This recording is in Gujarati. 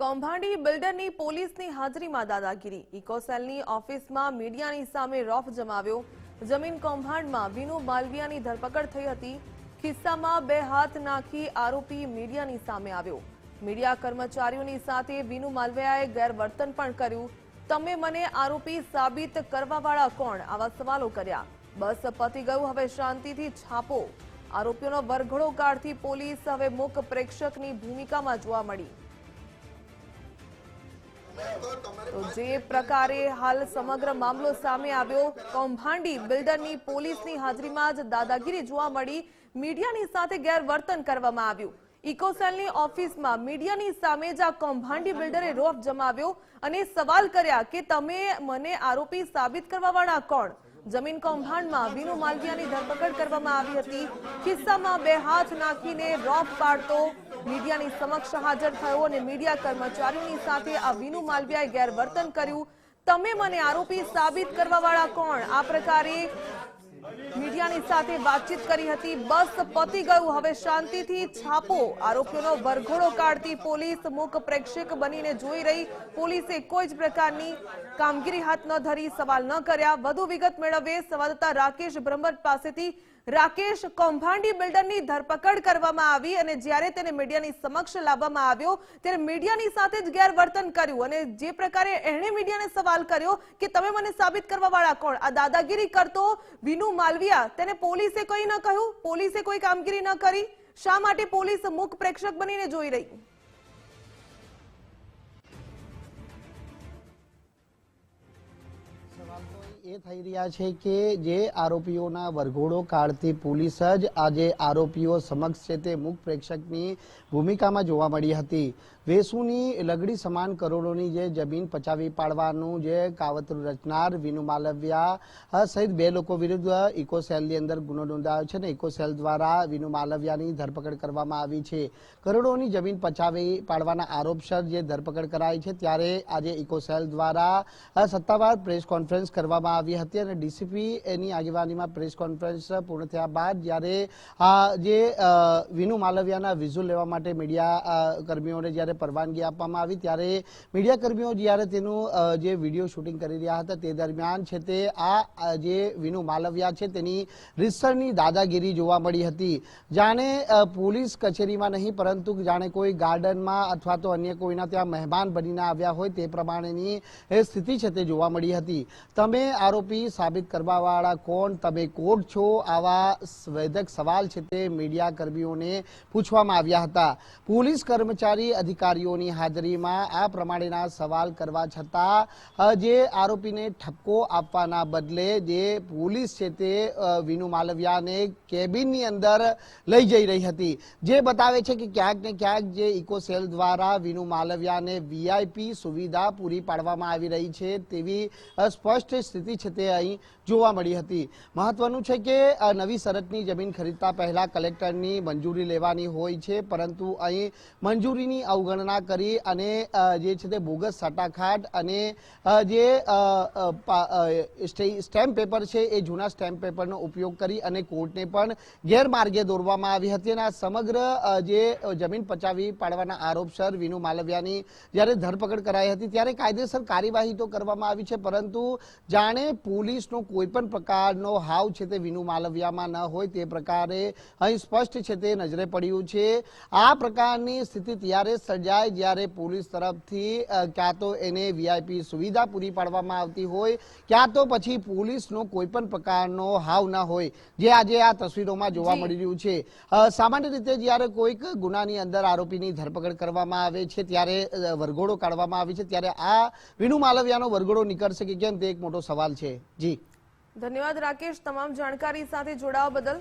કૌભાંડી બિલ્ડરની પોલીસની હાજરીમાં દાદાગીરી. ઇકોસેલની ઓફિસમાં મીડિયાની સામે રોફ જમાવ્યો. જમીન કૌભાંડમાં વિનુ માલવિયાની ધરપકડ થઈ હતી. ખિસ્સામાં બે હાથ નાખી આરોપી મીડિયાની સામે આવ્યો. મીડિયા કર્મચારીઓની સાથે વિનુ માલવિયાએ ગેરવર્તન પણ કર્યું. તમે મને આરોપી સાબિત કરવાવાળા કોણ? આવા સવાલો કર્યા. બસ પતી ગયું, હવે શાંતિથી છાપો. આરોપીઓનો વરઘડો કાઢતી પોલીસ હવે મુખ પ્રેક્ષકની ભૂમિકામાં જોવા મળી. તો જે પ્રકારે હાલ સમગ્ર મામલો સામે આવ્યો કૌભાંડી બિલ્ડરની પોલીસની હાજરીમાં જ દાદાગીરી જોવા મળી. મીડિયાની સાથે ગેરવર્તન કરવામાં આવ્યું. ઇકોસેલની ઓફિસમાં મીડિયાની સામે જ આ કૌભાંડી બિલ્ડરે રોફ જમાવ્યો અને સવાલ કર્યા કે તમે મને આરોપી સાબિત કરવાવાળા કોણ? જમીન કૌભાંડમાં વિનુ માલવિયાની ધરપકડ કરવામાં આવી હતી. ખિસ્સામાં બે હાથ નાખીને રોફ પાડતો મીડિયાની સમક્ષ હાજર થયો અને મીડિયા કર્મચારીઓની સાથે આ વિનુ માલવિયાએ ગેરવર્તન કર્યું. તમે મને આરોપી સાબિત કરવાવાળા કોણ? આ પ્રકારે મીડિયાની સાથે વાતચીત કરી હતી. બસ પતી ગયું. હવે શાંતિથી છાપો. આરોપીઓનો વરઘોડો કાઢતી પોલીસ મુખ પ્રેક્ષક બનીને જોઈ રહી. પોલીસે કોઈ જ પ્રકારની કામગીરી હાથ ન ધરી, સવાલ ન કર્યા. વધુ વિગત મેળવીએ. સંવાદદાતા રાકેશ બ્રહ્મભટ્ટ પાસેથી રાકેશ કૌભાંડી બિલ્ડરની ધરપકડ કરવામાં આવી અને જ્યારે તેને મીડિયાની સમક્ષ લાવવામાં આવ્યો, ત્યારે મીડિયાની સાથે જ ગેરવર્તન કર્યું અને જે પ્રકારે એણે મીડિયાને સવાલ કર્યો કે તમે મને સાબિત કરવા વાળા કોણ? આ દાદાગીરી કરતો વિનુ માલવિયા. તેને પોલીસે કંઈ ન કહ્યું? પોલીસે કોઈ કામગીરી ન કરી? શા માટે પોલીસ મુખ પ્રેક્ષક બનીને જોઈ રહી? એ થઈ રહ્યા છે કે જે આરોપીઓના વરઘોડો કાઢતી પોલીસ જ આજે આરોપીઓ સમક્ષ છે તે મુખ પ્રેક્ષકની ભૂમિકામાં જોવા મળી હતી. વેસુની લગડી સમાન કરોડોની જે જમીન પચાવી પાડવાનું જે કાવતરું રચનાર વિનુ માલવ્યા સહિત બે લોકો વિરુદ્ધ ઇકોસેલની અંદર ગુનો નોંધાયો છે ને ઇકોસેલ દ્વારા વિનુ માલવ્યાની ધરપકડ કરવામાં આવી છે. કરોડોની જમીન પચાવી પાડવાના આરોપસર જે ધરપકડ કરાઈ છે, ત્યારે આજે ઇકોસેલ દ્વારા સત્તાવાર પ્રેસ કોન્ફરન્સ કરવામાં આવી હતી અને ડીસીપી એની આગેવાનીમાં પ્રેસ કોન્ફરન્સ પૂર્ણ થયા બાદ જ્યારે આ જે વિનુ માલવિયાના વિઝ્યુઅલ લેવા માટે મીડિયા કર્મીઓને જ્યારે પરવાનગી આપવામાં આવી, ત્યારે મીડિયા કર્મીઓ જ્યારે તેનું જે વીડિયો શૂટિંગ કરી રહ્યા હતા તે દરમિયાન છે તે આ જે વિનુ માલવિયા છે તેની રીસરની દાદાગીરી જોવા મળી હતી. જાણે પોલીસ કચેરીમાં નહીં, પરંતુ જાણે કોઈ ગાર્ડનમાં અથવા તો અન્ય કોઈના ત્યાં મહેમાન બનીને આવ્યા હોય તે પ્રમાણેની એ સ્થિતિ છે તે જોવા મળી હતી. તમે આરોપી સાબિત કરવાવાળા કોણ? તમે કોર્ટ છો? આવા વેધક સવાલ છે તે મીડિયા કર્મીઓને પૂછવામાં આવ્યા હતા. પોલીસ કર્મચારી અધિકારીઓની હાજરીમાં આ પ્રમાણેના સવાલ કરવા છતાં જે આરોપીને ઠપકો આપવાના બદલે જે પોલીસ છે તે વિનુ માલવિયાને કેબિનની અંદર લઈ જઈ રહી હતી. જે બતાવે છે કે ક્યાંક ને ક્યાંક જે ઇકોસેલ દ્વારા વિનુ માલવિયાને વીઆઈપી સુવિધા પૂરી પાડવામાં આવી રહી છે તેવી અ, સ્પષ્ટ સ્થિતિ છે તે અહીં જોવા મળી હતી. મહત્વનું છે કે આ નવી શરતની જમીન ખરીદતા પહેલા કલેક્ટરની મંજૂરી લેવાની હોય છે, પરંતુ અહીં મંજૂરીની અવગણના કરી અને જે છે તે બોગસ સાટાખાટ અને જે સ્ટેમ્પ પેપર છે એ જૂના સ્ટેમ્પ પેપરનો ઉપયોગ કરી અને કોર્ટને પણ ગેરમાર્ગે દોરવામાં આવી હતી અને આ સમગ્ર જે જમીન પચાવી પાડવાના આરોપસર વિનુ માલવિયાની જ્યારે ધરપકડ કરાઈ હતી ત્યારે કાયદેસર કાર્યવાહી તો કરવામાં આવી છે, પરંતુ જાણે પોલીસનો કોઈ પણ પ્રકારનો હાવ છે તે વિનુ માલવિયામાં ન હોય તે પ્રકારે અહીં સ્પષ્ટ છે તે નજરે પડ્યું છે. આ પ્રકારની સ્થિતિ ત્યારે સર્જાય જ્યારે પોલીસ તરફથી ક્યાં તો એને વીઆઈપી સુવિધા પૂરી પાડવામાં આવતી હોય ક્યાં તો પછી પોલીસનો કોઈ પણ પ્રકારનો હાવ ન હોય જે આજે આ તસવીરોમાં જોવા મળી રહ્યું છે. સામાન્ય રીતે જ્યારે કોઈક ગુનાની અંદર આરોપીની ધરપકડ કરવામાં આવે છે ત્યારે વરઘોડો કાઢવામાં આવે છે ત્યારે આ વિનુ માલવિયાનો વરઘોડો નીકળશે કે કેમ તે મોટો સવાલ છે. જી. ધન્યવાદ રાકેશ. તમામ જાણકારી સાથે જોડાવા બદલ.